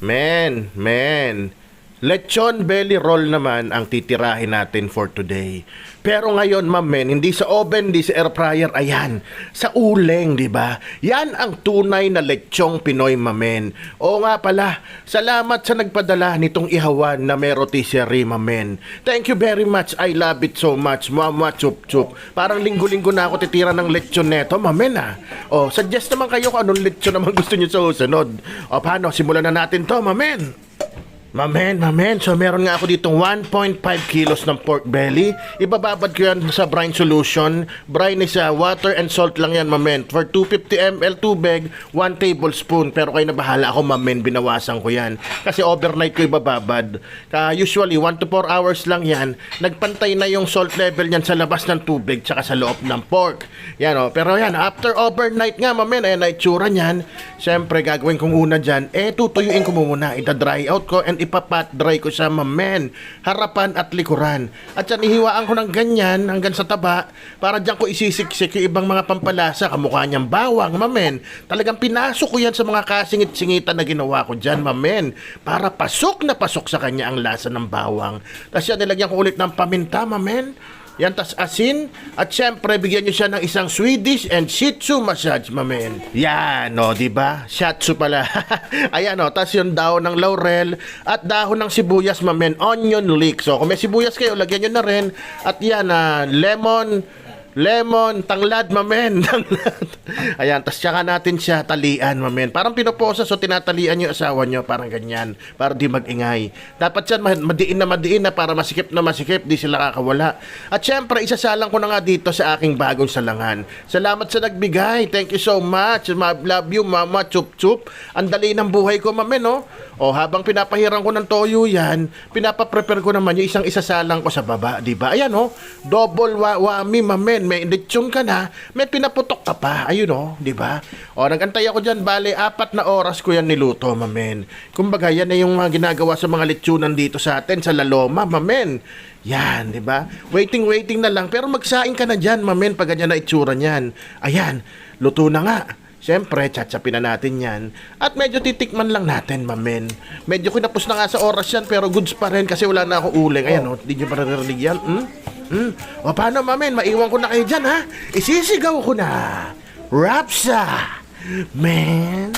Men, men. Lechon belly roll naman ang titirahin natin for today. Pero ngayon, ma'am, men, hindi sa oven, hindi sa air fryer, ayan, sa uleng, di ba? Yan ang tunay na lechong Pinoy, mamen. Oo nga pala, salamat sa nagpadala nitong ihawan na may rotisserie, mamen. Thank you very much, I love it so much, mama chup chup. Parang linggo-linggo na ako titira ng lechon neto, mamen ah. O, suggest naman kayo kung anong lechon naman gusto niyo sa susunod. O, paano, simulan na natin to, mamen. Mamen, mamen. So meron nga ako ditong 1.5 kilos ng pork belly. Ibababad ko yan sa brine solution. Brine is uh, water and salt lang yan, mamen. For 250 ml tubig, 1 tablespoon. Pero kayo na bahala ako, mamen. Binawasan ko yan. Kasi overnight ko ibababad. Uh, usually, 1 to 4 hours lang yan. Nagpantay na yung salt level niyan sa labas ng tubig tsaka sa loob ng pork. Yan o. Pero yan, after overnight nga, mamen, ayan na itsura niyan. Siyempre, gagawin kong una dyan, eh, tutuyuin ko muna. Ita-dry out ko and ipapat dry ko sa mamen, harapan at likuran. At yan, ihiwaan ko ng ganyan hanggang sa taba para dyan ko isisiksik yung ibang mga pampalasa, kamukha niyang bawang, mamen. Talagang pinasok ko yan sa mga kasingit-singitan na ginawa ko dyan, mamen. Para pasok na pasok sa kanya ang lasa ng bawang. Tapos yan, nilagyan ko ulit ng paminta, mamen. Yan, tas asin. At syempre, bigyan nyo siya ng isang Swedish and Shih Tzu massage, mamen. Yan, no, di ba? Shatsu pala. Ayan, no, tas yung dahon ng laurel at dahon ng sibuyas, mamen. Onion leek. So, kung may sibuyas kayo, lagyan nyo na rin. At yan, ah, lemon, lemon, tanglad, mamen. Tanglad. Ayan, tas tsaka natin siya talian, mamen. Parang pinoposa, so tinatalian yung asawa nyo, parang ganyan, para di magingay. Dapat ma- madiin na madiin na para masikip na masikip, di sila kakawala. At syempre, isasalang ko na nga dito sa aking bagong salangan. Salamat sa nagbigay. Thank you so much. Love you, mama, chup chup. Ang dali ng buhay ko, mamen, no? O habang pinapahiran ko ng toyo yan, pinapaprepare ko naman yung isang isasalang ko sa baba, di ba? Ayan, oh, double wa wami, mamen. May lechon ka na, may pinaputok ka pa. Ayun, oh, di ba? O, nagantay ako dyan, bale, apat na oras ko yan niluto, mamen. Kumbaga, yan na yung mga ginagawa sa mga lechonan dito sa atin, sa Laloma, mamen. Yan, di ba? Waiting, waiting na lang. Pero magsaing ka na dyan, mamen, pag ganyan na itsura niyan. Ayan, luto na nga. Siyempre, chatsapin na natin yan. At medyo titikman lang natin, mamen. Medyo kinapos na nga sa oras yan, pero goods pa rin kasi wala na ako uling. Ayan, oh, di nyo pa narinig yan. Hmm? Hmm? O paano, mamen? Maiwan ko na kayo dyan, ha? Isisigaw ko na. Rapsa! Man!